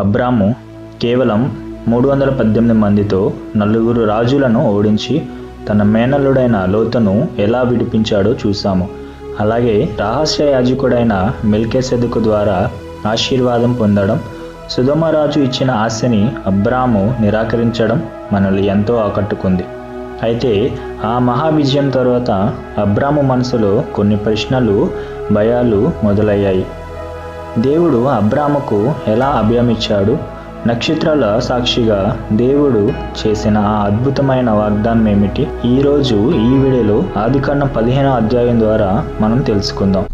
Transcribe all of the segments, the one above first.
అబ్రాము కేవలం మూడు వందల పద్దెనిమిది మందితో నలుగురు రాజులను ఓడించి తన మేనల్లుడైన లోతను ఎలా విడిపించాడో చూసాము అలాగే రహస్య యాజకుడైన మెల్కెసెదుకు ద్వారా ఆశీర్వాదం పొందడం సుధమరాజు ఇచ్చిన ఆశని అబ్రాము నిరాకరించడం మనల్ని ఎంతో ఆకట్టుకుంది. అయితే ఆ మహా విజయం తర్వాత అబ్రాము మనసులో కొన్ని ప్రశ్నలు భయాలు మొదలయ్యాయి. దేవుడు అబ్రాముకు ఎలా అభయమిచ్చాడు? నక్షత్రాల సాక్షిగా దేవుడు చేసిన ఆ అద్భుతమైన వాగ్దానం ఏమిటి ఈరోజు ఈ వీడియోలో ఆదికాండం పదిహేను అధ్యాయం ద్వారా మనం తెలుసుకుందాం.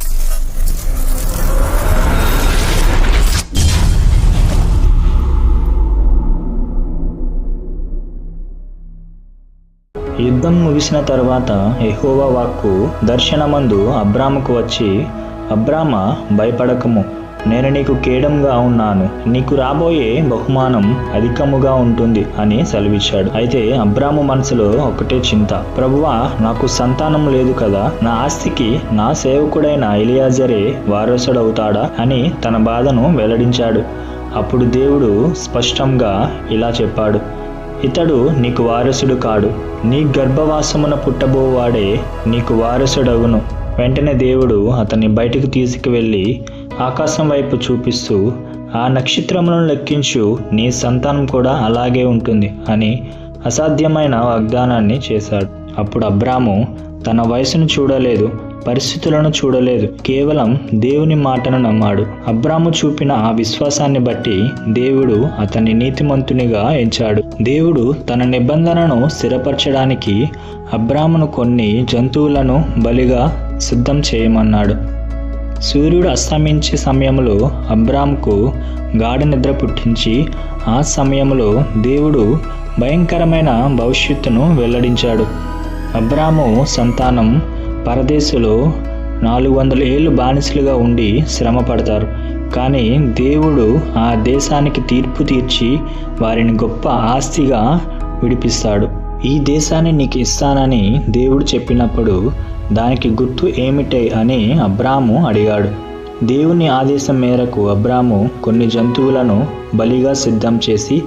యుద్ధం ముగిసిన తర్వాత ఎహోవా వాక్కు దర్శనమందు అబ్రాముకు వచ్చి అబ్రామ భయపడకము. నేను నీకు కేడంగా ఉన్నాను. నీకు రాబోయే బహుమానం అధికముగా ఉంటుంది అని సెలవిచ్చాడు. అయితే అబ్రాము మనసులో ఒకటే చింత. ప్రభువా నాకు సంతానం లేదు కదా. నా ఆస్తికి నా సేవకుడైన ఇలియాజరే వారసుడవుతాడా అని తన బాధను వెల్లడించాడు. అప్పుడు దేవుడు స్పష్టంగా ఇలా చెప్పాడు. ఇతడు నీకు వారసుడు కాడు. నీ గర్భవాసమున పుట్టబోవాడే నీకు వారసుడగును. వెంటనే దేవుడు అతన్ని బయటకు తీసుకువెళ్ళి ఆకాశం వైపు చూపిస్తూ ఆ నక్షత్రములను లెక్కించు. నీ సంతానం కూడా అలాగే ఉంటుంది అని అసాధ్యమైన వాగ్దానాన్ని చేశాడు. అప్పుడు అబ్రాము తన వయసును చూడలేదు పరిస్థితులను చూడలేదు కేవలం దేవుని మాటను నమ్మాడు. అబ్రాము చూపిన ఆ విశ్వాసాన్ని బట్టి దేవుడు అతన్ని నీతిమంతునిగా ఎంచాడు. దేవుడు తన నిబంధనను స్థిరపరచడానికి అబ్రామును కొన్ని జంతువులను బలిగా సిద్ధం చేయమన్నాడు. సూర్యుడు అస్తమించే సమయంలో అబ్రామ్కు గాఢ నిద్ర పుట్టించి ఆ సమయంలో దేవుడు భయంకరమైన భవిష్యత్తును వెల్లడించాడు. అబ్రాము సంతానం పరదేశులో నాలుగు వందల ఏళ్ళు బానిసలుగా ఉండి శ్రమ పడతారు కానీ దేవుడు ఆ దేశానికి తీర్పు తీర్చి వారిని గొప్ప ఆస్తిగా విడిపిస్తాడు. ఈ దేశాన్ని నీకు ఇస్తానని దేవుడు చెప్పినప్పుడు దానికి గుర్తు ఏమిటే అని అబ్రాము అడిగాడు. దేవుని ఆదేశం మేరకు అబ్రాము కొన్ని జంతువులను బలిగా సిద్ధం చేసి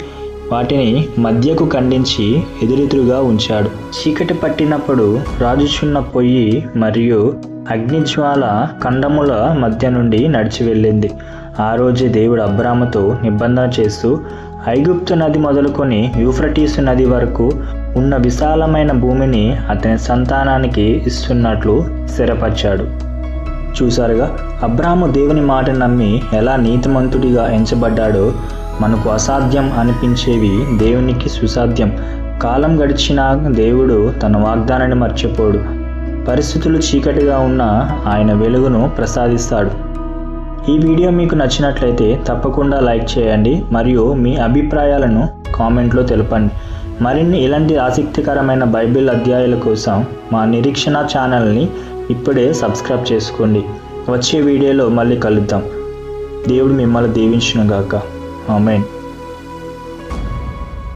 వాటిని మధ్యకు ఖండించి ఎదురెదురుగా ఉంచాడు. చీకటి పట్టినప్పుడు రాజుచున్న పొయ్యి మరియు అగ్నిజ్వాల ఖండముల మధ్య నుండి నడిచి వెళ్ళింది. ఆ రోజే దేవుడు అబ్రాముతో నిబంధన చేస్తూ ఐగుప్తు నది మొదలుకొని యూఫ్రటీసు నది వరకు ఉన్న విశాలమైన భూమిని అతని సంతానానికి ఇస్తున్నట్లు స్థిరపరిచాడు. చూసారుగా అబ్రాహము దేవుని మాట నమ్మి ఎలా నీతిమంతుడిగా ఎంచబడ్డాడో మనకు అసాధ్యం అనిపించేవి దేవునికి సుసాధ్యం. కాలం గడిచినా దేవుడు తన వాగ్దానాన్ని మర్చిపోడు. పరిస్థితులు చీకటిగా ఉన్న ఆయన వెలుగును ప్రసాదిస్తాడు. ఈ వీడియో మీకు నచ్చినట్లయితే తప్పకుండా లైక్ చేయండి మరియు మీ అభిప్రాయాలను కామెంట్లో తెలపండి. మరిన్ని ఇలాంటి ఆసక్తికరమైన బైబిల్ అధ్యాయాల కోసం మా నిరీక్షణ ఛానల్ని ఇప్పుడే సబ్స్క్రైబ్ చేసుకోండి. వచ్చే వీడియోలో మళ్ళీ కలుద్దాం. దేవుడు మిమ్మల్ని దీవించునుగాక. ఆమెన్.